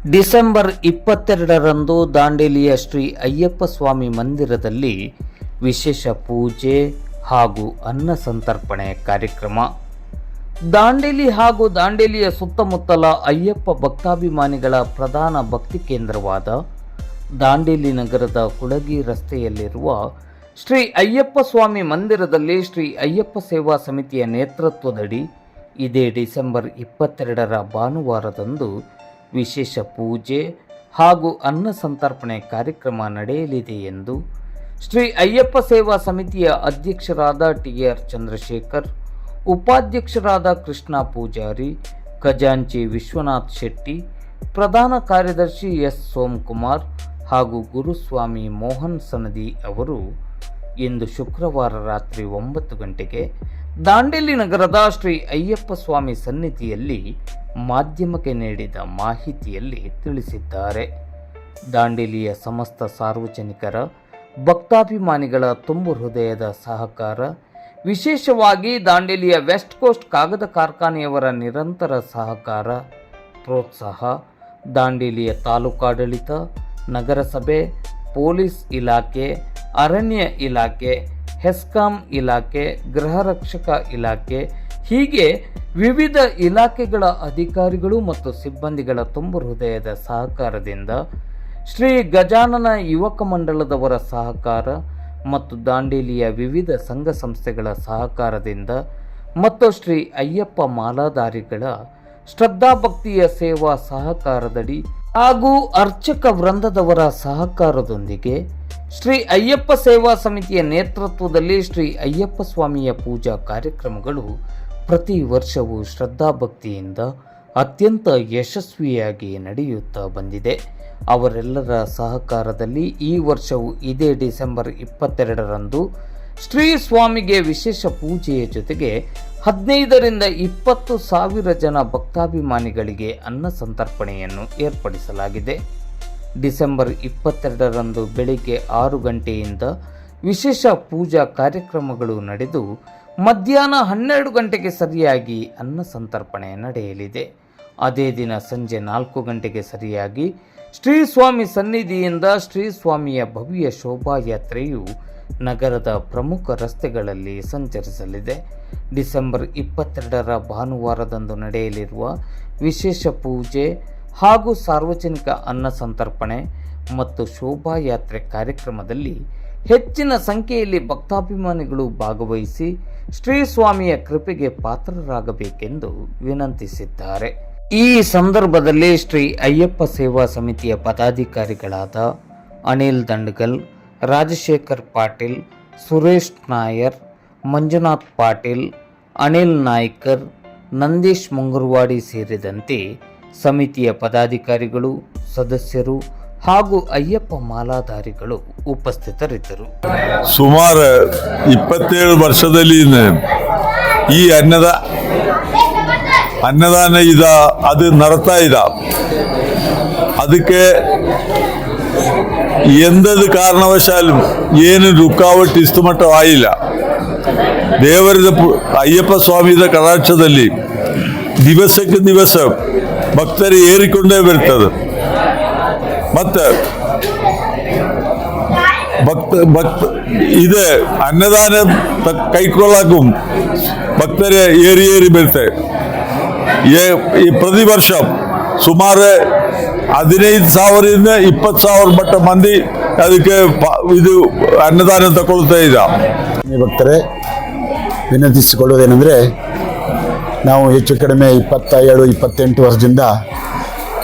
December ಇಪ್ಪತ್ತೆರಡರಂದು ದಾಂಡೇಲಿಯ ಶ್ರೀ ಅಯ್ಯಪ್ಪ ಸ್ವಾಮಿ ಮಂದಿರದಲ್ಲಿ ವಿಶೇಷ ಪೂಜೆ ಹಾಗೂ ಅನ್ನ ಸಂತರ್ಪಣೆ ಕಾರ್ಯಕ್ರಮ. ದಾಂಡೇಲಿ ಹಾಗೂ ದಾಂಡೇಲಿಯ ಸುತ್ತಮುತ್ತಲ ಅಯ್ಯಪ್ಪ ಭಕ್ತಾಭಿಮಾನಿಗಳ ಪ್ರಧಾನ ಭಕ್ತಿ ಕೇಂದ್ರವಾದ ದಾಂಡೇಲಿ ನಗರದ ಕುಳಗಿ ರಸ್ತೆಯಲ್ಲಿರುವ ಶ್ರೀ ಅಯ್ಯಪ್ಪ ಸ್ವಾಮಿ ಮಂದಿರದಲ್ಲಿ ಶ್ರೀ ಅಯ್ಯಪ್ಪ ಸೇವಾ ಸಮಿತಿಯ ನೇತೃತ್ವದಡಿ ಇದೇ ಡಿಸೆಂಬರ್ ಇಪ್ಪತ್ತೆರಡರ ಭಾನುವಾರದಂದು ವಿಶೇಷ ಪೂಜೆ ಹಾಗೂ ಅನ್ನ ಸಂತರ್ಪಣೆ ಕಾರ್ಯಕ್ರಮ ನಡೆಯಲಿದೆ ಎಂದು ಶ್ರೀ ಅಯ್ಯಪ್ಪ ಸೇವಾ ಸಮಿತಿಯ ಅಧ್ಯಕ್ಷರಾದ ಟಿ ಆರ್ ಚಂದ್ರಶೇಖರ್, ಉಪಾಧ್ಯಕ್ಷರಾದ ಕೃಷ್ಣ ಪೂಜಾರಿ, ಖಜಾಂಚಿ ವಿಶ್ವನಾಥ್ ಶೆಟ್ಟಿ, ಪ್ರಧಾನ ಕಾರ್ಯದರ್ಶಿ ಎಸ್. ಸೋಮಕುಮಾರ್ ಹಾಗೂ ಗುರುಸ್ವಾಮಿ ಮೋಹನ್ ಸನದಿ ಅವರು ಇಂದು ಶುಕ್ರವಾರ ರಾತ್ರಿ ಒಂಬತ್ತು ಗಂಟೆಗೆ ದಾಂಡೇಲಿ ನಗರದ ಶ್ರೀ ಅಯ್ಯಪ್ಪ ಸ್ವಾಮಿ ಸನ್ನಿಧಿಯಲ್ಲಿ ಮಾಧ್ಯಮಕ್ಕೆ ನೀಡಿದ ಮಾಹಿತಿಯಲ್ಲಿ ತಿಳಿಸಿದ್ದಾರೆ. ದಾಂಡೇಲಿಯ ಸಮಸ್ತ ಸಾರ್ವಜನಿಕರ ಭಕ್ತಾಭಿಮಾನಿಗಳ ತುಂಬು ಹೃದಯದ ಸಹಕಾರ, ವಿಶೇಷವಾಗಿ ದಾಂಡೇಲಿಯ ವೆಸ್ಟ್ ಕೋಸ್ಟ್ ಕಾಗದ ಕಾರ್ಖಾನೆಯವರ ನಿರಂತರ ಸಹಕಾರ, ಪ್ರೋತ್ಸಾಹ, ದಾಂಡೇಲಿಯ ತಾಲೂಕಾಡಳಿತ ನಗರಸಭೆ, ಪೊಲೀಸ್ ಇಲಾಖೆ, ಅರಣ್ಯ ಇಲಾಖೆ, ಹೆಸ್ಕಾಂ ಇಲಾಖೆ, ಗೃಹ ರಕ್ಷಕ ಇಲಾಖೆ ಹೀಗೆ ವಿವಿಧ ಇಲಾಖೆಗಳ ಅಧಿಕಾರಿಗಳು ಮತ್ತು ಸಿಬ್ಬಂದಿಗಳ ತುಂಬು ಹೃದಯದ ಸಹಕಾರದಿಂದ ಶ್ರೀ ಗಜಾನನ ಯುವಕ ಮಂಡಳದವರ ಸಹಕಾರ ಮತ್ತು ದಾಂಡೇಲಿಯ ವಿವಿಧ ಸಂಘ ಸಂಸ್ಥೆಗಳ ಸಹಕಾರದಿಂದ ಮತ್ತು ಶ್ರೀ ಅಯ್ಯಪ್ಪ ಮಾಲಾಧಾರಿಗಳ ಶ್ರದ್ಧಾಭಕ್ತಿಯ ಸೇವಾ ಸಹಕಾರದಡಿ ಹಾಗೂ ಅರ್ಚಕ ವೃಂದದವರ ಸಹಕಾರದೊಂದಿಗೆ ಶ್ರೀ ಅಯ್ಯಪ್ಪ ಸೇವಾ ಸಮಿತಿಯ ನೇತೃತ್ವದಲ್ಲಿ ಶ್ರೀ ಅಯ್ಯಪ್ಪ ಸ್ವಾಮಿಯ ಪೂಜಾ ಕಾರ್ಯಕ್ರಮಗಳು ಪ್ರತಿ ವರ್ಷವೂ ಶ್ರದ್ಧಾಭಕ್ತಿಯಿಂದ ಅತ್ಯಂತ ಯಶಸ್ವಿಯಾಗಿ ನಡೆಯುತ್ತಾ ಬಂದಿದೆ. ಅವರೆಲ್ಲರ ಸಹಕಾರದಲ್ಲಿ ಈ ವರ್ಷವು ಇದೇ ಡಿಸೆಂಬರ್ ಇಪ್ಪತ್ತೆರಡರಂದು ಶ್ರೀ ಸ್ವಾಮಿಗೆ ವಿಶೇಷ ಪೂಜೆಯ ಜೊತೆಗೆ ಹದಿನೈದರಿಂದ ಇಪ್ಪತ್ತು ಸಾವಿರ ಜನ ಭಕ್ತಾಭಿಮಾನಿಗಳಿಗೆ ಅನ್ನ ಸಂತರ್ಪಣೆಯನ್ನು ಏರ್ಪಡಿಸಲಾಗಿದೆ. ಡಿಸೆಂಬರ್ ಇಪ್ಪತ್ತೆರಡರಂದು ಬೆಳಿಗ್ಗೆ ಆರು ಗಂಟೆಯಿಂದ ವಿಶೇಷ ಪೂಜಾ ಕಾರ್ಯಕ್ರಮಗಳು ನಡೆದು ಮಧ್ಯಾಹ್ನ ಹನ್ನೆರಡು ಗಂಟೆಗೆ ಸರಿಯಾಗಿ ಅನ್ನ ಸಂತರ್ಪಣೆ ನಡೆಯಲಿದೆ. ಅದೇ ದಿನ ಸಂಜೆ ನಾಲ್ಕು ಗಂಟೆಗೆ ಸರಿಯಾಗಿ ಶ್ರೀ ಸ್ವಾಮಿ ಸನ್ನಿಧಿಯಿಂದ ಶ್ರೀ ಸ್ವಾಮಿಯ ಭವ್ಯ ಶೋಭಾಯಾತ್ರೆಯು ನಗರದ ಪ್ರಮುಖ ರಸ್ತೆಗಳಲ್ಲಿ ಸಂಚರಿಸಲಿದೆ. ಡಿಸೆಂಬರ್ ಇಪ್ಪತ್ತೆರಡರ ಭಾನುವಾರದಂದು ನಡೆಯಲಿರುವ ವಿಶೇಷ ಪೂಜೆ ಹಾಗೂ ಸಾರ್ವಜನಿಕ ಅನ್ನ ಸಂತರ್ಪಣೆ ಮತ್ತು ಶೋಭಾಯಾತ್ರೆ ಕಾರ್ಯಕ್ರಮದಲ್ಲಿ ಹೆಚ್ಚಿನ ಸಂಖ್ಯೆಯಲ್ಲಿ ಭಕ್ತಾಭಿಮಾನಿಗಳು ಭಾಗವಹಿಸಿ ಶ್ರೀ ಸ್ವಾಮಿಯ ಕೃಪೆಗೆ ಪಾತ್ರರಾಗಬೇಕೆಂದು ವಿನಂತಿಸಿದ್ದಾರೆ. ಈ ಸಂದರ್ಭದಲ್ಲಿ ಶ್ರೀ ಅಯ್ಯಪ್ಪ ಸೇವಾ ಸಮಿತಿಯ ಪದಾಧಿಕಾರಿಗಳಾದ ಅನಿಲ್ ದಂಡ್ಗಲ್, ರಾಜಶೇಖರ್ ಪಾಟೀಲ್, ಸುರೇಶ್ ನಾಯರ್, ಮಂಜುನಾಥ್ ಪಾಟೀಲ್, ಅನಿಲ್ ನಾಯ್ಕರ್, ನಂದೀಶ್ ಮುಂಗುರ್ವಾಡಿ ಸೇರಿದಂತೆ ಸಮಿತಿಯ ಪದಾಧಿಕಾರಿಗಳು, ಸದಸ್ಯರು ಹಾಗೂ ಅಯ್ಯಪ್ಪ ಮಾಲಾಧಾರಿಗಳು ಉಪಸ್ಥಿತರಿದ್ದರು. ಸುಮಾರು ಇಪ್ಪತ್ತೇಳು ವರ್ಷದಲ್ಲಿ ಈ ಅನ್ನದ ಅನ್ನದಾನ ಇದ, ಅದು ನಡ್ತಾ ಇದ. ಅದಕ್ಕೆ ಎಂದದ ಕಾರಣವಶಾಲು ಏನು ರುಕ್ಕಾವಟ್ಟು ಇಷ್ಟು ಮಟ್ಟ ಆಗಿಲ್ಲ ದೇವರದ ಪು- ಅಯ್ಯಪ್ಪ ಸ್ವಾಮಿದ ಕಟಾಕ್ಷದಲ್ಲಿ ದಿವಸಕ್ಕೆ ದಿವಸ ಭಕ್ತರು ಏರಿಕೊಂಡೇ ಬರ್ತದೆ. ಭಕ್ತ ಭಕ್ತ ಇದೆ, ಅನ್ನದಾನ ಕೈಕೊಳ್ಳಾಕು ಭಕ್ತರೇ ಏರಿ ಏರಿ ಬೀಳ್ತೆ. ಈ ಪ್ರತಿ ವರ್ಷ ಸುಮಾರು ಹದಿನೈದು ಸಾವಿರದಿಂದ ಇಪ್ಪತ್ತು ಸಾವಿರ ಮಟ್ಟ ಮಂದಿ ಅದಕ್ಕೆ ಇದು ಅನ್ನದಾನ ತಗೊಳ್ತಾ ಇದ್ದ ಭಕ್ತರೇ ವಿನಂತಿಸಿಕೊಳ್ಳೋದೇನೆಂದರೆ ನಾವು ಹೆಚ್ಚು ಕಡಿಮೆ ಇಪ್ಪತ್ತ ಏಳು ಇಪ್ಪತ್ತೆಂಟು ವರ್ಷದಿಂದ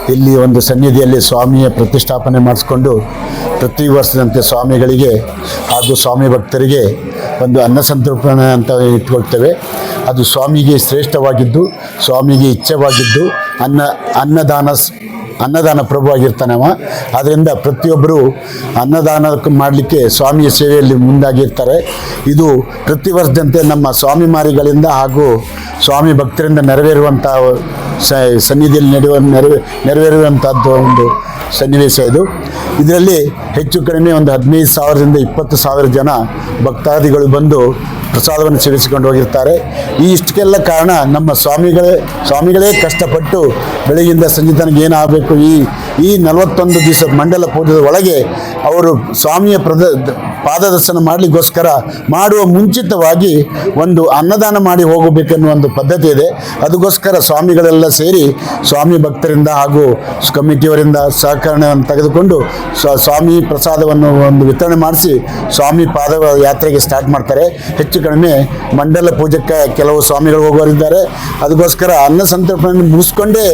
ಇಲ್ಲಿ ಒಂದು ಸನ್ನಿಧಿಯಲ್ಲಿ ಸ್ವಾಮಿಯ ಪ್ರತಿಷ್ಠಾಪನೆ ಮಾಡಿಸ್ಕೊಂಡು ಪ್ರತಿ ವರ್ಷದಂತೆ ಸ್ವಾಮಿಗಳಿಗೆ ಹಾಗೂ ಸ್ವಾಮಿ ಭಕ್ತರಿಗೆ ಒಂದು ಅನ್ನ ಸಂತರ್ಪಣೆ ಅಂತ ಇಟ್ಕೊಳ್ತೇವೆ. ಅದು ಸ್ವಾಮಿಗೆ ಶ್ರೇಷ್ಠವಾಗಿದ್ದು, ಸ್ವಾಮಿಗೆ ಇಚ್ಛವಾಗಿದ್ದು, ಅನ್ನ, ಅನ್ನದಾನ ಅನ್ನದಾನ ಪ್ರಭು ಆಗಿರ್ತಾನೆ ಅವ. ಅದರಿಂದ ಪ್ರತಿಯೊಬ್ಬರು ಅನ್ನದಾನ ಮಾಡಲಿಕ್ಕೆ ಸ್ವಾಮಿಯ ಸೇವೆಯಲ್ಲಿ ಮುಂದಾಗಿರ್ತಾರೆ. ಇದು ಪ್ರತಿ ವರ್ಷದಂತೆ ನಮ್ಮ ಸ್ವಾಮಿ ಮಾರಿಗಳಿಂದ ಹಾಗೂ ಸ್ವಾಮಿ ಭಕ್ತರಿಂದ ನೆರವೇರುವಂಥ ಸನ್ನಿಧಿಯಲ್ಲಿ ನಡೆಯುವ, ನೆರವೇ ನೆರವೇರುವಂಥದ್ದು ಒಂದು ಸನ್ನಿವೇಶ ಇದು. ಇದರಲ್ಲಿ ಹೆಚ್ಚು ಕಡಿಮೆ ಒಂದು ಹದಿನೈದು ಸಾವಿರದಿಂದ ಇಪ್ಪತ್ತು ಸಾವಿರ ಜನ ಭಕ್ತಾದಿಗಳು ಬಂದು ಪ್ರಸಾದವನ್ನು ಸೇವಿಸಿಕೊಂಡು ಹೋಗಿರ್ತಾರೆ ಈ ಇಷ್ಟಕ್ಕೆಲ್ಲ ಕಾರಣ ನಮ್ಮ ಸ್ವಾಮಿಗಳೇ ಸ್ವಾಮಿಗಳೇ ಕಷ್ಟಪಟ್ಟು ಬೆಳಗಿಂದ ಸಂಜೆ ತನಕ ಏನಾಗಬೇಕು? ಈ ಈ ನಲವತ್ತೊಂದು ದಿವಸ ಮಂಡಲ ಪೂಜದ ಒಳಗೆ ಅವರು ಸ್ವಾಮಿಯ ಪ್ರದ, ಪಾದದರ್ಶನ ಮಾಡಲಿಕ್ಕೋಸ್ಕರ ಮಾಡುವ ಮುಂಚಿತವಾಗಿ ಒಂದು ಅನ್ನದಾನ ಮಾಡಿ ಹೋಗಬೇಕೆನ್ನುವ ಒಂದು ಪದ್ಧತಿ ಇದೆ. ಅದಕ್ಕೋಸ್ಕರ ಸ್ವಾಮಿಗಳೆಲ್ಲ ಸೇರಿ ಸ್ವಾಮಿ ಭಕ್ತರಿಂದ ಹಾಗೂ ಕಮಿಟಿಯವರಿಂದ ಸಹಕರಣೆಯನ್ನು ತೆಗೆದುಕೊಂಡು ಸ್ವ- ಸ್ವಾಮಿ ಪ್ರಸಾದವನ್ನು ಒಂದು ವಿತರಣೆ ಮಾಡಿಸಿ ಸ್ವಾಮಿ ಪಾದ ಯಾತ್ರೆಗೆ ಸ್ಟಾರ್ಟ್ ಮಾಡ್ತಾರೆ. ಹೆಚ್ಚು ಕಡಿಮೆ ಮಂಡಲ ಪೂಜಕ್ಕೆ ಕೆಲವು ಸ್ವಾಮಿಗಳು ಹೋಗೋರಿದ್ದಾರೆ. ಅದಕ್ಕೋಸ್ಕರ ಅನ್ನ ಸಂತರ್ಪಣೆ ಮುಗಿಸ್ಕೊಂಡೇ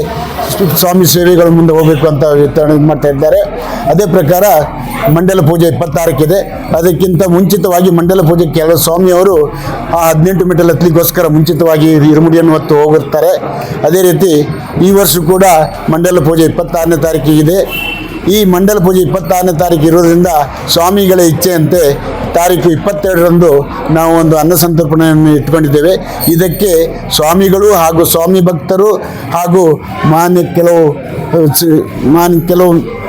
ಸ್ವಾಮಿ ಸೇವೆಗಳ ಮುಂದೆ ಹೋಗಬೇಕು ಅಂತ ವಿತರಣೆ ಮಾಡ್ತಾ ಇದ್ದಾರೆ. ಅದೇ ಪ್ರಕಾರ ಮಂಡಲ ಪೂಜೆ ಇಪ್ಪತ್ತಾರಕ್ಕಿದೆ. ಅದಕ್ಕಿಂತ ಮುಂಚಿತವಾಗಿ ಮಂಡಲ ಪೂಜೆ ಕೆಲವು ಸ್ವಾಮಿಯವರು ಆ ಹದಿನೆಂಟು ಮೀಟರ್ ಹತ್ತಲಿಕ್ಕೋಸ್ಕರ ಮುಂಚಿತವಾಗಿ ಇರುಮುಡಿಯನ್ನು ಹೊತ್ತು ಹೋಗಿರ್ತಾರೆ. ಅದೇ ರೀತಿ ಈ ವರ್ಷ ಕೂಡ ಮಂಡಲ ಪೂಜೆ ಇಪ್ಪತ್ತಾರನೇ ತಾರೀಕಿಗಿದೆ. ಈ ಮಂಡಲ ಪೂಜೆ ಇಪ್ಪತ್ತಾರನೇ ತಾರೀಕು ಇರೋದ್ರಿಂದ ಸ್ವಾಮಿಗಳ ಇಚ್ಛೆಯಂತೆ ತಾರೀಕು ಇಪ್ಪತ್ತೆರಡರಂದು ನಾವು ಒಂದು ಅನ್ನ ಸಂತರ್ಪಣೆಯನ್ನು ಇಟ್ಕೊಂಡಿದ್ದೇವೆ. ಇದಕ್ಕೆ ಸ್ವಾಮಿಗಳು ಹಾಗೂ ಸ್ವಾಮಿ ಭಕ್ತರು ಹಾಗೂ ಮಾನ್ಯ ಕೆಲವು ಮಾನ್ಯ ಕೆಲವು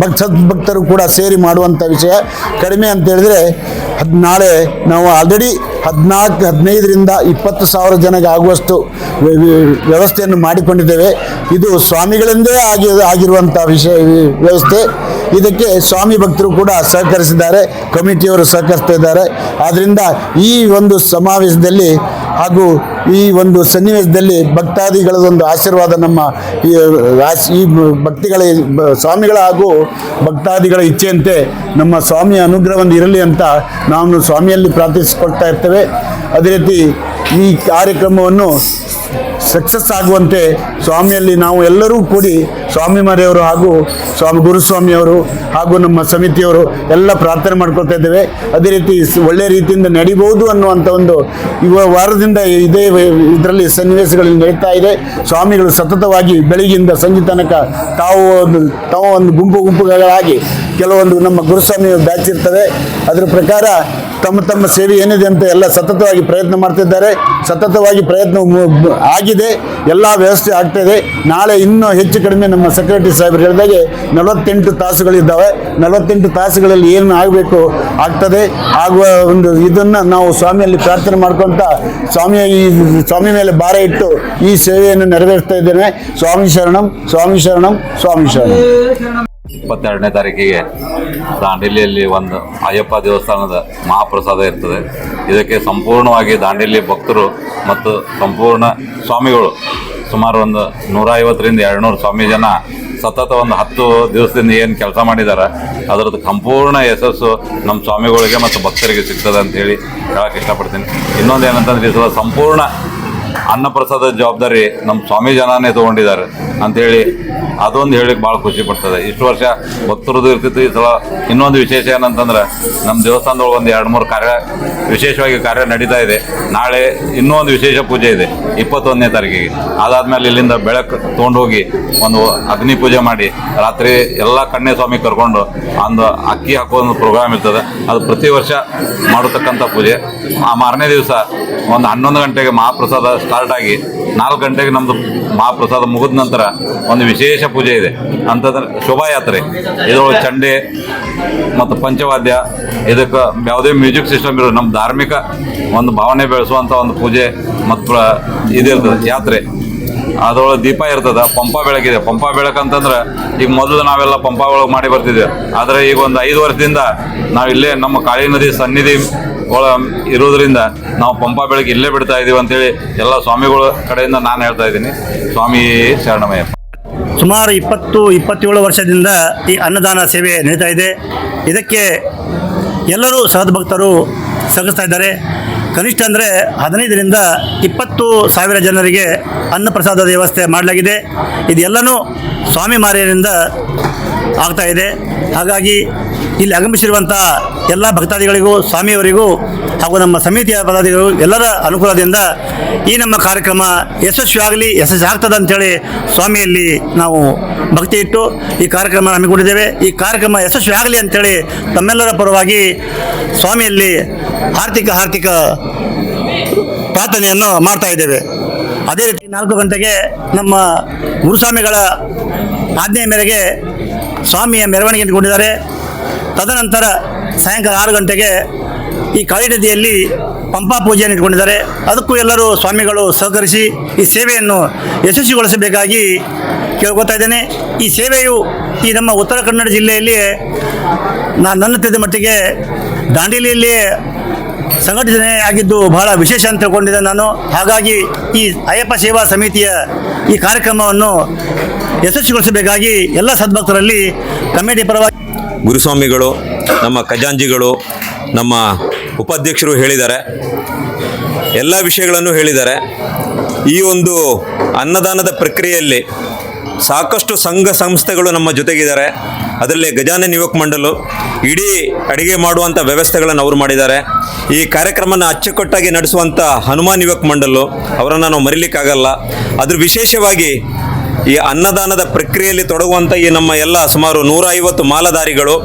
ಭಕ್ತ, ಭಕ್ತರು ಕೂಡ ಸೇರಿ ಮಾಡುವಂಥ ವಿಷಯ. ಕಡಿಮೆ ಅಂತ ಹೇಳಿದ್ರೆ ಹದ್, ನಾಳೆ ನಾವು ಆಲ್ರೆಡಿ ಹದಿನಾಲ್ಕು, ಹದಿನೈದರಿಂದ ಇಪ್ಪತ್ತು ಸಾವಿರ ಜನಕ್ಕೆ ಆಗುವಷ್ಟು ವ್ಯ- ವ್ಯ- ವ್ಯವಸ್ಥೆಯನ್ನು ಮಾಡಿಕೊಂಡಿದ್ದೇವೆ. ಇದು ಸ್ವಾಮಿಗಳಿಂದೇ ಆಗಿ, ಆಗಿರುವಂಥ ವಿಷಯ, ವ್ಯವಸ್ಥೆ. ಇದಕ್ಕೆ ಸ್ವಾಮಿ ಭಕ್ತರು ಕೂಡ ಸಹಕರಿಸಿದ್ದಾರೆ, ಕಮಿಟಿಯವರು ಸಹಕರಿಸ್ತಾ ಇದ್ದಾರೆ. ಆದ್ದರಿಂದ ಈ ಒಂದು ಸಮಾವೇಶದಲ್ಲಿ ಹಾಗೂ ಈ ಒಂದು ಸನ್ನಿವೇಶದಲ್ಲಿ ಭಕ್ತಾದಿಗಳದೊಂದು ಆಶೀರ್ವಾದ ನಮ್ಮ ಈ ಈ ಭಕ್ತಿಗಳ, ಸ್ವಾಮಿಗಳ ಹಾಗೂ ಭಕ್ತಾದಿಗಳ ಇಚ್ಛೆಯಂತೆ ನಮ್ಮ ಸ್ವಾಮಿಯ ಅನುಗ್ರಹವನ್ನು ಇರಲಿ ಅಂತ ನಾವು ಸ್ವಾಮಿಯಲ್ಲಿ ಪ್ರಾರ್ಥಿಸಿಕೊಳ್ತಾ ಇರ್ತೇವೆ. ಅದೇ ರೀತಿ ಈ ಕಾರ್ಯಕ್ರಮವನ್ನು ಸಕ್ಸಸ್ ಆಗುವಂತೆ ಸ್ವಾಮಿಯಲ್ಲಿ ನಾವು ಎಲ್ಲರೂ ಕೂಡಿ ಸ್ವಾಮಿ ಮರೆಯವರು ಹಾಗೂ ಸ್ವಾಮಿ ಗುರುಸ್ವಾಮಿಯವರು ಹಾಗೂ ನಮ್ಮ ಸಮಿತಿಯವರು ಎಲ್ಲ ಪ್ರಾರ್ಥನೆ ಮಾಡ್ಕೊಳ್ತಾ ಇದ್ದೇವೆ. ಅದೇ ರೀತಿ ಒಳ್ಳೆ ರೀತಿಯಿಂದ ನಡಿಬಹುದು ಅನ್ನುವಂಥ ಒಂದು ಇವ ವಾರದಿಂದ ಇದೇ ಇದರಲ್ಲಿ ಸನ್ನಿವೇಶಗಳಲ್ಲಿ ನಡೀತಾ ಇದೆ. ಸ್ವಾಮಿಗಳು ಸತತವಾಗಿ ಬೆಳಗಿಂದ ಸಂಜೆ ತನಕ ತಾವು ಒಂದು ತಾವು ಒಂದು ಗುಂಪು ಗುಂಪುಗಳಾಗಿ ಕೆಲವೊಂದು ನಮ್ಮ ಗುರುಸ್ವಾಮಿ ಬ್ಯಾಚ್ ಇರ್ತವೆ ಅದರ ಪ್ರಕಾರ ತಮ್ಮ ತಮ್ಮ ಸೇವೆ ಏನಿದೆ ಅಂತ ಎಲ್ಲ ಸತತವಾಗಿ ಪ್ರಯತ್ನ ಮಾಡ್ತಿದ್ದಾರೆ. ಸತತವಾಗಿ ಪ್ರಯತ್ನ ಆಗಿದೆ. ಎಲ್ಲ ವ್ಯವಸ್ಥೆ ಆಗ್ತಾಯಿದೆ ನಾಳೆ ಇನ್ನೂ ಹೆಚ್ಚು ಕಡಿಮೆ ನಮ್ಮ ಸೆಕ್ರೆಟರಿ ಸಾಹೇಬರು ಹೇಳಿದಾಗೆ ನಲವತ್ತೆಂಟು ತಾಸುಗಳಿದ್ದಾವೆ. ನಲವತ್ತೆಂಟು ತಾಸುಗಳಲ್ಲಿ ಏನು ಆಗಬೇಕು ಆಗ್ತದೆ. ಆಗುವ ಒಂದು ಇದನ್ನು ನಾವು ಸ್ವಾಮಿಯಲ್ಲಿ ಪ್ರಾರ್ಥನೆ ಮಾಡ್ಕೊತ ಸ್ವಾಮಿಯ ಸ್ವಾಮಿ ಮೇಲೆ ಭಾರ ಇಟ್ಟು ಈ ಸೇವೆಯನ್ನು ನೆರವೇರಿಸ್ತಾ ಇದ್ದೇನೆ. ಸ್ವಾಮಿ ಶರಣಂ ಸ್ವಾಮಿ ಶರಣಂ ಸ್ವಾಮಿ ಶರಣಂ. ಇಪ್ಪತ್ತೆರಡನೇ ತಾರೀಕಿಗೆ ದಾಂಡೇಲಿಯಲ್ಲಿ ಒಂದು ಅಯ್ಯಪ್ಪ ದೇವಸ್ಥಾನದ ಮಹಾಪ್ರಸಾದ ಇರ್ತದೆ. ಇದಕ್ಕೆ ಸಂಪೂರ್ಣವಾಗಿ ದಾಂಡೇಲಿ ಭಕ್ತರು ಮತ್ತು ಸಂಪೂರ್ಣ ಸ್ವಾಮಿಗಳು ಸುಮಾರು ಒಂದು ನೂರ ಐವತ್ತರಿಂದ ಎರಡುನೂರು ಸ್ವಾಮಿ ಜನ ಸತತ ಒಂದು ಹತ್ತು ದಿವಸದಿಂದ ಏನು ಕೆಲಸ ಮಾಡಿದ್ದಾರೆ. ಅದರದ್ದು ಸಂಪೂರ್ಣ ಯಶಸ್ಸು ನಮ್ಮ ಸ್ವಾಮಿಗಳಿಗೆ ಮತ್ತು ಭಕ್ತರಿಗೆ ಸಿಗ್ತದೆ ಅಂತೇಳಿ ಹೇಳಕ್ಕೆ ಇಷ್ಟಪಡ್ತೀನಿ. ಇನ್ನೊಂದು ಏನಂತಂದ್ರೆ, ಈ ಸಲ ಸಂಪೂರ್ಣ ಅನ್ನಪ್ರಸಾದ ಜವಾಬ್ದಾರಿ ನಮ್ಮ ಸ್ವಾಮಿ ಜನನೇ ತೊಗೊಂಡಿದ್ದಾರೆ ಅಂತೇಳಿ ಅದೊಂದು ಹೇಳಿಕ್ಕೆ ಭಾಳ ಖುಷಿ ಪಡ್ತದೆ. ಇಷ್ಟು ವರ್ಷ ಭಕ್ತರದ್ದು ಇರ್ತಿತ್ತು. ಈ ಸಲ ಇನ್ನೊಂದು ವಿಶೇಷ ಏನಂತಂದ್ರೆ ನಮ್ಮ ದೇವಸ್ಥಾನದೊಳಗೆ ಒಂದು ಎರಡು ಮೂರು ಕಾರ್ಯ ವಿಶೇಷವಾಗಿ ಕಾರ್ಯ ನಡೀತಾ ಇದೆ. ನಾಳೆ ಇನ್ನೊಂದು ವಿಶೇಷ ಪೂಜೆ ಇದೆ ಇಪ್ಪತ್ತೊಂದನೇ ತಾರೀಕಿಗೆ. ಅದಾದ್ಮೇಲೆ ಇಲ್ಲಿಂದ ಬೆಳಕು ತೊಗೊಂಡೋಗಿ ಒಂದು ಅಗ್ನಿ ಪೂಜೆ ಮಾಡಿ ರಾತ್ರಿ ಎಲ್ಲ ಕಣ್ಣೆ ಸ್ವಾಮಿ ಕರ್ಕೊಂಡು ಒಂದು ಅಕ್ಕಿ ಹಾಕೋ ಒಂದು ಪ್ರೋಗ್ರಾಮ್ ಇರ್ತದೆ. ಅದು ಪ್ರತಿ ವರ್ಷ ಮಾಡತಕ್ಕಂಥ ಪೂಜೆ. ಆ ಮಾರನೇ ದಿವಸ ಒಂದು ಹನ್ನೊಂದು ಗಂಟೆಗೆ ಮಹಾಪ್ರಸಾದ ಸ್ಟಾರ್ಟ್ ಆಗಿ ನಾಲ್ಕು ಗಂಟೆಗೆ ನಮ್ಮದು ಮಹಾಪ್ರಸಾದ ಮುಗಿದ ನಂತರ ಒಂದು ವಿಶೇಷ ಪೂಜೆ ಇದೆ. ಅಂತಂದ್ರೆ ಶೋಭಾಯಾತ್ರೆ. ಇದರೊಳಗೆ ಚಂಡೆ ಮತ್ತು ಪಂಚವಾದ್ಯ. ಇದಕ್ಕೆ ಯಾವುದೇ ಮ್ಯೂಸಿಕ್ ಸಿಸ್ಟಮ್ ಇರೋ ನಮ್ಮ ಧಾರ್ಮಿಕ ಒಂದು ಭಾವನೆ ಬೆಳೆಸುವಂಥ ಒಂದು ಪೂಜೆ ಮತ್ತು ಇದಿರ್ತದೆ, ಯಾತ್ರೆ. ಅದರೊಳಗೆ ದೀಪ ಇರ್ತದೆ, ಪಂಪ ಬೆಳಕಿದೆ. ಪಂಪ ಬೆಳಕಂತಂದ್ರೆ ಈಗ ಮೊದಲು ನಾವೆಲ್ಲ ಪಂಪ ಒಳಗೆ ಮಾಡಿ ಬರ್ತಿದ್ವಿ. ಆದರೆ ಈಗ ಒಂದು ಐದು ವರ್ಷದಿಂದ ನಾವು ಇಲ್ಲೇ ನಮ್ಮ ಕಾಳಿ ನದಿ ಸನ್ನಿಧಿ ಒಳ ಇರೋದ್ರಿಂದ ನಾವು ಪಂಪ ಬೆಳಗ್ಗೆ ಇಲ್ಲೇ ಬಿಡ್ತಾ ಇದೀವಿ ಅಂತೇಳಿ ಎಲ್ಲ ಸ್ವಾಮಿಗಳ ಕಡೆಯಿಂದ ನಾನು ಹೇಳ್ತಾ ಇದ್ದೀನಿ. ಸ್ವಾಮಿ ಶರಣಮಯ್ಯಪ್ಪ. ಸುಮಾರು ಇಪ್ಪತ್ತು, ಇಪ್ಪತ್ತೇಳು ವರ್ಷದಿಂದ ಈ ಅನ್ನದಾನ ಸೇವೆ ನಡೀತಾ ಇದೆ. ಇದಕ್ಕೆ ಎಲ್ಲರೂ ಸಹದ್ಭಕ್ತರು ಸಹಕರಿಸ್ತಾ ಇದ್ದಾರೆ. ಕನಿಷ್ಠ ಅಂದರೆ ಹದಿನೈದರಿಂದ ಇಪ್ಪತ್ತು ಸಾವಿರ ಜನರಿಗೆ ಅನ್ನಪ್ರಸಾದದ ವ್ಯವಸ್ಥೆ ಮಾಡಲಾಗಿದೆ. ಇದೆಲ್ಲನೂ ಸ್ವಾಮಿ ಮಾರಿಯರಿಂದ ಆಗ್ತಾ ಇದೆ. ಹಾಗಾಗಿ ಇಲ್ಲಿ ಆಗಮಿಸಿರುವಂತಹ ಎಲ್ಲ ಭಕ್ತಾದಿಗಳಿಗೂ, ಸ್ವಾಮಿಯವರಿಗೂ ಹಾಗೂ ನಮ್ಮ ಸಮಿತಿಯ ಪದಾಧಿಗಳು ಎಲ್ಲರ ಅನುಕೂಲದಿಂದ ಈ ನಮ್ಮ ಕಾರ್ಯಕ್ರಮ ಯಶಸ್ವಿಯಾಗಲಿ ಯಶಸ್ವಿ ಅಂತೇಳಿ ಸ್ವಾಮಿಯಲ್ಲಿ ನಾವು ಭಕ್ತಿ ಇಟ್ಟು ಈ ಕಾರ್ಯಕ್ರಮ ಹಮ್ಮಿಕೊಂಡಿದ್ದೇವೆ. ಈ ಕಾರ್ಯಕ್ರಮ ಯಶಸ್ವಿ ಆಗಲಿ ಅಂತೇಳಿ ತಮ್ಮೆಲ್ಲರ ಪರವಾಗಿ ಸ್ವಾಮಿಯಲ್ಲಿ ಆರ್ಥಿಕ ಆರ್ಥಿಕ ಪ್ರಾರ್ಥನೆಯನ್ನು ಮಾಡ್ತಾ ಇದ್ದೇವೆ. ಅದೇ ರೀತಿ ನಾಲ್ಕು ಗಂಟೆಗೆ ನಮ್ಮ ಗುರುಸ್ವಾಮಿಗಳ ಆಜ್ಞೆಯ ಮೇರೆಗೆ ಸ್ವಾಮಿಯ ಮೆರವಣಿಗೆ ಇಟ್ಕೊಂಡಿದ್ದಾರೆ ತದನಂತರ ಸಾಯಂಕಾಲ ಆರು ಗಂಟೆಗೆ ಈ ಕಾಳಿ ನದಿಯಲ್ಲಿ ಪಂಪಾ ಪೂಜೆಯನ್ನು ಇಟ್ಕೊಂಡಿದ್ದಾರೆ. ಅದಕ್ಕೂ ಎಲ್ಲರೂ ಸ್ವಾಮಿಗಳು ಸಹಕರಿಸಿ ಈ ಸೇವೆಯನ್ನು ಯಶಸ್ವಿಗೊಳಿಸಬೇಕಾಗಿ ಕೇಳ್ಕೊತಾ ಇದ್ದೇನೆ. ಈ ಸೇವೆಯು ಈ ನಮ್ಮ ಉತ್ತರ ಕನ್ನಡ ಜಿಲ್ಲೆಯಲ್ಲಿ ನಾನು ನನ್ನ ತಿಳಿದ ಮಟ್ಟಿಗೆ ದಾಂಡೇಲಿಯಲ್ಲಿಯೇ ಸಂಘಟನೆ ಆಗಿದ್ದು ಬಹಳ ವಿಶೇಷ ಅಂತ ತಿಳ್ಕೊಂಡಿದ್ದೆ ನಾನು. ಹಾಗಾಗಿ ಈ ಅಯ್ಯಪ್ಪ ಸೇವಾ ಸಮಿತಿಯ ಈ ಕಾರ್ಯಕ್ರಮವನ್ನು ಯಶಸ್ವಿಗೊಳಿಸಬೇಕಾಗಿ ಎಲ್ಲ ಸದ್ಭಕ್ತರಲ್ಲಿ ಕಮಿಟಿ ಪರವಾಗಿ ಗುರುಸ್ವಾಮಿಗಳು, ನಮ್ಮ ಖಜಾಂಜಿಗಳು ನಮ್ಮ ಉಪಾಧ್ಯಕ್ಷರು ಹೇಳಿದ್ದಾರೆ. ಎಲ್ಲ ವಿಷಯಗಳನ್ನು ಹೇಳಿದ್ದಾರೆ. ಈ ಒಂದು ಅನ್ನದಾನದ ಪ್ರಕ್ರಿಯೆಯಲ್ಲಿ ಸಾಕಷ್ಟು ಸಂಘ ಸಂಸ್ಥೆಗಳು ನಮ್ಮ ಜೊತೆಗಿದ್ದಾರೆ. ಅದರಲ್ಲಿ ಗಜಾನನ ಯುವಕ ಮಂಡಲು ಇಡೀ ಅಡಿಗೆ ಮಾಡುವಂಥ ವ್ಯವಸ್ಥೆಗಳನ್ನು ಅವರು ಮಾಡಿದ್ದಾರೆ. ಈ ಕಾರ್ಯಕ್ರಮನ ಅಚ್ಚುಕಟ್ಟಾಗಿ ನಡೆಸುವಂಥ ಹನುಮಾನ್ ಯುವಕ ಮಂಡಲು ಅವರನ್ನು ನಾವು ಮರಿಲಿಕ್ಕಾಗಲ್ಲ. ಅದ್ರ ವಿಶೇಷವಾಗಿ ಈ ಅನ್ನದಾನದ ಪ್ರಕ್ರಿಯೆಯಲ್ಲಿ ತೊಡಗುವಂಥ ಈ ನಮ್ಮ ಎಲ್ಲ ಸುಮಾರು ನೂರ ಐವತ್ತು ಮಾಲಧಾರಿಗಳು,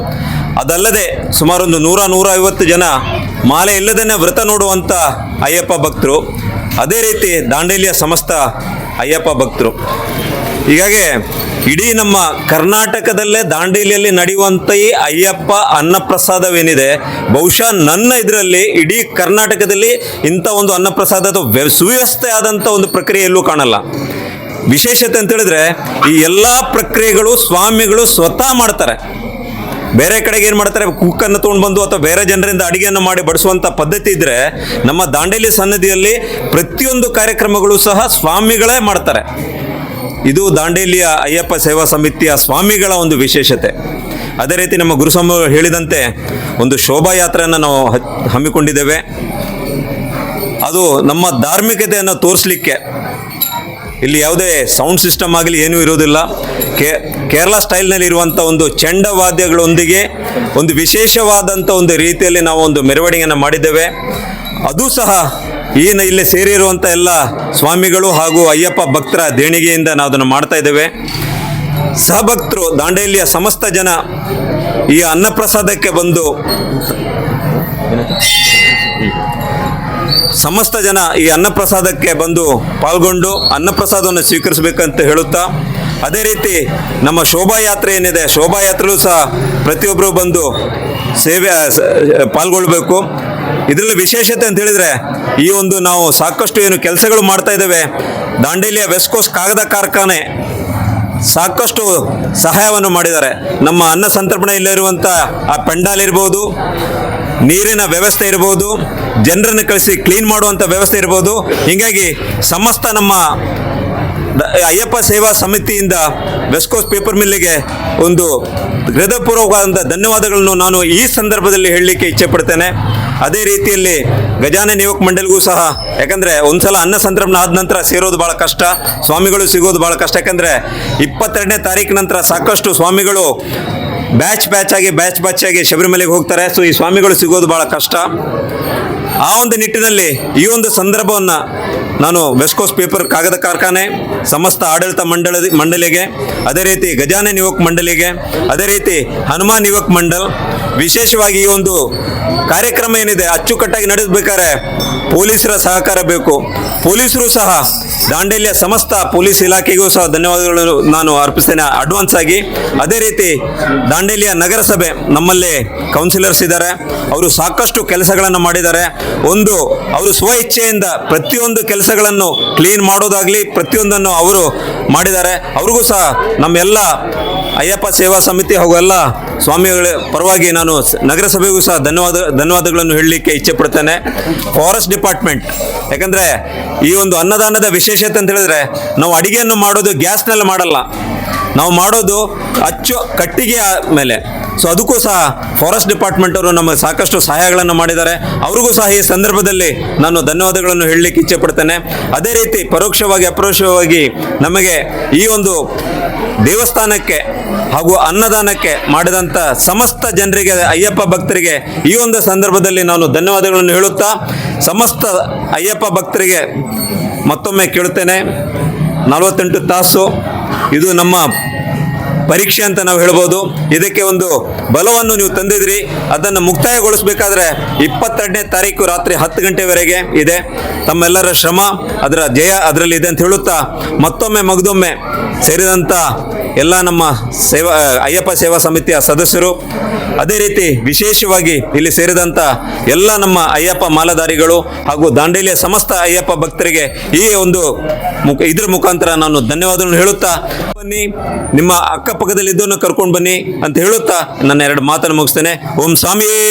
ಅದಲ್ಲದೆ ಸುಮಾರು ಒಂದು ನೂರ ನೂರ ಐವತ್ತು ಜನ ಮಾಲೆ ಇಲ್ಲದೇ ವ್ರತ ನೋಡುವಂಥ ಅಯ್ಯಪ್ಪ ಭಕ್ತರು, ಅದೇ ರೀತಿ ದಾಂಡೇಲಿಯ ಸಮಸ್ತ ಅಯ್ಯಪ್ಪ ಭಕ್ತರು. ಹೀಗಾಗಿ ಇಡೀ ನಮ್ಮ ಕರ್ನಾಟಕದಲ್ಲೇ ದಾಂಡೇಲಿಯಲ್ಲಿ ನಡೆಯುವಂಥ ಈ ಅಯ್ಯಪ್ಪ ಅನ್ನಪ್ರಸಾದವೇನಿದೆ, ಬಹುಶಃ ನನ್ನ ಇದರಲ್ಲಿ ಇಡೀ ಕರ್ನಾಟಕದಲ್ಲಿ ಇಂಥ ಒಂದು ಅನ್ನಪ್ರಸಾದದ ವ್ಯ- ಸುವ್ಯವಸ್ಥೆ ಆದಂಥ ಒಂದು ಪ್ರಕ್ರಿಯೆಯಲ್ಲೂ ಕಾಣಲ್ಲ. ವಿಶೇಷತೆ ಅಂತ ಹೇಳಿದ್ರೆ ಈ ಎಲ್ಲ ಪ್ರಕ್ರಿಯೆಗಳು ಸ್ವಾಮಿಗಳು ಸ್ವತಃ ಮಾಡ್ತಾರೆ. ಬೇರೆ ಕಡೆಗೆ ಏನು ಮಾಡ್ತಾರೆ? ಕುಕ್ಕನ್ನು ತೊಗೊಂಡು ಬಂದು ಅಥವಾ ಬೇರೆ ಜನರಿಂದ ಅಡುಗೆಯನ್ನು ಮಾಡಿ ಬಡಿಸುವಂಥ ಪದ್ಧತಿ ಇದ್ದರೆ ನಮ್ಮ ದಾಂಡೇಲಿ ಸನ್ನದಿಯಲ್ಲಿ ಪ್ರತಿಯೊಂದು ಕಾರ್ಯಕ್ರಮಗಳು ಸಹ ಸ್ವಾಮಿಗಳೇ ಮಾಡ್ತಾರೆ. ಇದು ದಾಂಡೇಲಿಯ ಅಯ್ಯಪ್ಪ ಸೇವಾ ಸಮಿತಿಯ ಸ್ವಾಮಿಗಳ ಒಂದು ವಿಶೇಷತೆ. ಅದೇ ರೀತಿ ನಮ್ಮ ಗುರುಸ್ವಾಮಿಗಳು ಹೇಳಿದಂತೆ ಒಂದು ಶೋಭಾಯಾತ್ರೆಯನ್ನು ನಾವು ಹಮ್ಮಿಕೊಂಡಿದ್ದೇವೆ. ಅದು ನಮ್ಮ ಧಾರ್ಮಿಕತೆಯನ್ನು ತೋರಿಸಲಿಕ್ಕೆ ಇಲ್ಲಿ ಯಾವುದೇ ಸೌಂಡ್ ಸಿಸ್ಟಮ್ ಆಗಲಿ ಏನೂ ಇರೋದಿಲ್ಲ. ಕೇ, ಕೇರಳ ಸ್ಟೈಲ್ನಲ್ಲಿ ಇರುವಂಥ ಒಂದು ಚೆಂಡವಾದ್ಯಗಳೊಂದಿಗೆ ಒಂದು ವಿಶೇಷವಾದಂಥ ಒಂದು ರೀತಿಯಲ್ಲಿ ನಾವು ಒಂದು ಮೆರವಣಿಗೆಯನ್ನು ಮಾಡಿದ್ದೇವೆ. ಅದು ಸಹ ಈನ ಇಲ್ಲಿ ಸೇರಿರುವಂಥ ಎಲ್ಲ ಸ್ವಾಮಿಗಳು ಹಾಗೂ ಅಯ್ಯಪ್ಪ ಭಕ್ತರ ದೇಣಿಗೆಯಿಂದ ನಾವು ಅದನ್ನು ಮಾಡ್ತಾ ಇದ್ದೇವೆ. ಸಹಭಕ್ತರು, ದಾಂಡೇಲಿಯ ಸಮಸ್ತ ಜನ ಈ ಅನ್ನಪ್ರಸಾದಕ್ಕೆ ಬಂದು ಸಮಸ್ತ ಜನ ಈ ಅನ್ನಪ್ರಸಾದಕ್ಕೆ ಬಂದು ಪಾಲ್ಗೊಂಡು ಅನ್ನಪ್ರಸಾದವನ್ನು ಸ್ವೀಕರಿಸಬೇಕಂತ ಹೇಳುತ್ತಾ, ಅದೇ ರೀತಿ ನಮ್ಮ ಶೋಭಾಯಾತ್ರೆ ಏನಿದೆ, ಶೋಭಾಯಾತ್ರೆಯಲ್ಲೂ ಸಹ ಪ್ರತಿಯೊಬ್ಬರು ಬಂದು ಸೇವೆ ಪಾಲ್ಗೊಳ್ಬೇಕು. ಇದರಲ್ಲಿ ವಿಶೇಷತೆ ಅಂತ ಹೇಳಿದರೆ, ಈ ಒಂದು ನಾವು ಸಾಕಷ್ಟು ಏನು ಕೆಲಸಗಳು ಮಾಡ್ತಾ ಇದ್ದೇವೆ. ದಾಂಡೇಲಿಯ ವೆಸ್ಕೋಸ್ ಕಾಗದ ಕಾರ್ಖಾನೆ ಸಾಕಷ್ಟು ಸಹಾಯವನ್ನು ಮಾಡಿದ್ದಾರೆ. ನಮ್ಮ ಅನ್ನ ಸಂತರ್ಪಣೆ ಇಲ್ಲಿರುವಂಥ ಆ ಪೆಂಡಾಲ್ ಇರ್ಬೋದು, ನೀರಿನ ವ್ಯವಸ್ಥೆ ಇರ್ಬೋದು ಜನರನ್ನು ಕಳಿಸಿ ಕ್ಲೀನ್ ಮಾಡುವಂಥ ವ್ಯವಸ್ಥೆ ಇರ್ಬೋದು. ಹೀಗಾಗಿ ಸಮಸ್ತ ನಮ್ಮ ಅಯ್ಯಪ್ಪ ಸೇವಾ ಸಮಿತಿಯಿಂದ ವೆಸ್ಕೋಸ್ ಪೇಪರ್ ಮಿಲ್ಲಿಗೆ ಒಂದು ಹೃದಯಪೂರ್ವಕವಾದಂಥ ಧನ್ಯವಾದಗಳನ್ನು ನಾನು ಈ ಸಂದರ್ಭದಲ್ಲಿ ಹೇಳಲಿಕ್ಕೆ ಇಚ್ಛೆ ಪಡ್ತೇನೆ ಅದೇ ರೀತಿಯಲ್ಲಿ ಗಜಾನ ಯುವಕ ಮಂಡಳಿಗೂ ಸಹ, ಯಾಕಂದರೆ ಒಂದ್ಸಲ ಅನ್ನ ಸಂತರ್ಪಣೆ ಆದ ನಂತರ ಸೇರೋದು ಭಾಳ ಕಷ್ಟ, ಸ್ವಾಮಿಗಳು ಸಿಗೋದು ಭಾಳ ಕಷ್ಟ. ಯಾಕಂದರೆ ಇಪ್ಪತ್ತೆರಡನೇ ತಾರೀಕು ನಂತರ ಸಾಕಷ್ಟು ಸ್ವಾಮಿಗಳು ಬ್ಯಾಚ್ ಬ್ಯಾಚ್ ಆಗಿ, ಬ್ಯಾಚ್ ಬ್ಯಾಚ್ ಆಗಿ ಶಬರಿಮಲೆಗೆ ಹೋಗ್ತಾರೆ. ಸೊ ಈ ಸ್ವಾಮಿಗಳು ಸಿಗೋದು ಭಾಳ ಕಷ್ಟ. ಆ ಒಂದು ನಿಟ್ಟಿನಲ್ಲಿ ಈ ಒಂದು ಸಂದರ್ಭವನ್ನು ನಾನು ವೆಸ್ಕೋಸ್ ಪೇಪರ್ ಕಾಗದ ಕಾರ್ಖಾನೆ, ಸಮಸ್ತ ಆಡಳಿತ ಮಂಡಳ ಮಂಡಳಿಗೆ, ಅದೇ ರೀತಿ ಗಜಾನನ್ ಯುವಕ ಮಂಡಳಿಗೆ, ಅದೇ ರೀತಿ ಹನುಮಾನ್ ಯುವಕ ಮಂಡಲ್. ವಿಶೇಷವಾಗಿ ಈ ಒಂದು ಕಾರ್ಯಕ್ರಮ ಏನಿದೆ, ಅಚ್ಚುಕಟ್ಟಾಗಿ ನಡೆಸಬೇಕಾದ್ರೆ ಪೊಲೀಸರ ಸಹಕಾರ ಬೇಕು. ಪೊಲೀಸರು ಸಹ ದಾಂಡೇಲಿಯ ಸಮಸ್ತ ಪೊಲೀಸ್ ಇಲಾಖೆಗೂ ಸಹ ಧನ್ಯವಾದಗಳು ನಾನು ಅರ್ಪಿಸ್ತೇನೆ. ಅಡ್ವಾನ್ಸ್ ಆಗಿ ಅದೇ ರೀತಿ ದಾಂಡೇಲಿಯ ನಗರಸಭೆ ನಮ್ಮಲ್ಲಿ ಕೌನ್ಸಿಲರ್ಸ್ ಇದ್ದಾರೆ. ಅವರು ಸಾಕಷ್ಟು ಕೆಲಸಗಳನ್ನು ಮಾಡಿದ್ದಾರೆ. ಒಂದು, ಅವರು ಸ್ವ ಇಚ್ಛೆಯಿಂದ ಪ್ರತಿಯೊಂದು ಕೆಲಸಗಳನ್ನು ಕ್ಲೀನ್ ಮಾಡೋದಾಗಲಿ ಪ್ರತಿಯೊಂದನ್ನು ಅವರು ಮಾಡಿದ್ದಾರೆ. ಅವ್ರಿಗೂ ಸಹ ನಮ್ಮೆಲ್ಲ ಅಯ್ಯಪ್ಪ ಸೇವಾ ಸಮಿತಿ ಹಾಗೂ ಎಲ್ಲ ಸ್ವಾಮಿಗಳ ಪರವಾಗಿ ನಾನು ನಗರಸಭೆಗೂ ಸಹ ಧನ್ಯವಾದ, ಧನ್ಯವಾದಗಳನ್ನು ಹೇಳಲಿಕ್ಕೆ ಇಚ್ಛೆ ಪಡ್ತೇನೆ. ಫಾರೆಸ್ಟ್ ಡಿಪಾರ್ಟ್ಮೆಂಟ್ ಯಾಕಂದರೆ ಈ ಒಂದು ಅನ್ನದಾನದ ವಿಶೇಷತೆ ಅಂತ ಹೇಳಿದ್ರೆ ನಾವು ಅಡಿಗೆಯನ್ನು ಮಾಡೋದು ಗ್ಯಾಸ್ನಲ್ಲಿ ಮಾಡಲ್ಲ. ನಾವು ಮಾಡೋದು ಅಚ್ಚು ಕಟ್ಟಿಗೆ ಮೇಲೆ. ಸೊ ಅದಕ್ಕೂ ಸಹ ಫಾರೆಸ್ಟ್ ಡಿಪಾರ್ಟ್ಮೆಂಟ್ ಅವರು ನಮಗೆ ಸಾಕಷ್ಟು ಸಹಾಯಗಳನ್ನು ಮಾಡಿದ್ದಾರೆ. ಅವ್ರಿಗೂ ಸಹ ಈ ಸಂದರ್ಭದಲ್ಲಿ ನಾನು ಧನ್ಯವಾದಗಳನ್ನು ಹೇಳಲಿಕ್ಕೆ ಇಚ್ಛೆ ಪಡ್ತೇನೆ ಅದೇ ರೀತಿ ಪರೋಕ್ಷವಾಗಿ, ಅಪರೋಕ್ಷವಾಗಿ ನಮಗೆ ಈ ಒಂದು ದೇವಸ್ಥಾನಕ್ಕೆ ಹಾಗೂ ಅನ್ನದಾನಕ್ಕೆ ಮಾಡಿದಂಥ ಸಮಸ್ತ ಜನರಿಗೆ, ಅಯ್ಯಪ್ಪ ಭಕ್ತರಿಗೆ ಈ ಒಂದು ಸಂದರ್ಭದಲ್ಲಿ ನಾನು ಧನ್ಯವಾದಗಳನ್ನು ಹೇಳುತ್ತಾ, ಸಮಸ್ತ ಅಯ್ಯಪ್ಪ ಭಕ್ತರಿಗೆ ಮತ್ತೊಮ್ಮೆ ಕೇಳುತ್ತೇನೆ. ನಲವತ್ತೆಂಟು ತಾಸು. ಇದು ನಮ್ಮ ಪರೀಕ್ಷೆ ಅಂತ ನಾವು ಹೇಳ್ಬೋದು. ಇದಕ್ಕೆ ಒಂದು ಬಲವನ್ನು ನೀವು ತಂದಿದ್ರಿ. ಅದನ್ನು ಮುಕ್ತಾಯಗೊಳಿಸಬೇಕಾದ್ರೆ ಇಪ್ಪತ್ತೆರಡನೇ ತಾರೀಕು ರಾತ್ರಿ ಹತ್ತು ಗಂಟೆವರೆಗೆ ಇದೆ. ತಮ್ಮೆಲ್ಲರ ಶ್ರಮ, ಅದರ ಜಯ ಅದರಲ್ಲಿ ಇದೆ ಅಂತ ಹೇಳುತ್ತಾ, ಮತ್ತೊಮ್ಮೆ ಮಗದೊಮ್ಮೆ ಸೇರಿದಂಥ ಎಲ್ಲ ನಮ್ಮ ಸೇವಾ ಅಯ್ಯಪ್ಪ ಸೇವಾ ಸಮಿತಿಯ ಸದಸ್ಯರು, ಅದೇ ರೀತಿ ವಿಶೇಷವಾಗಿ ಇಲ್ಲಿ ಸೇರಿದಂಥ ಎಲ್ಲ ನಮ್ಮ ಅಯ್ಯಪ್ಪ ಮಾಲಧಾರಿಗಳು ಹಾಗೂ ದಾಂಡೇಲಿಯ ಸಮಸ್ತ ಅಯ್ಯಪ್ಪ ಭಕ್ತರಿಗೆ ಈ ಒಂದು ಮುಖ, ಇದ್ರ ಮುಖಾಂತರ ನಾನು ಧನ್ಯವಾದಗಳನ್ನು ಹೇಳುತ್ತಾ, ಬನ್ನಿ, ನಿಮ್ಮ ಅಕ್ಕಪಕ್ಕದಲ್ಲಿ ಇದ್ದನ್ನು ಕರ್ಕೊಂಡು ಬನ್ನಿ ಅಂತ ಹೇಳುತ್ತಾ ನನ್ನ ಎರಡು ಮಾತನ್ನು ಮುಗಿಸ್ತೇನೆ. ಓಂ ಸ್ವಾಮಿಯೇ.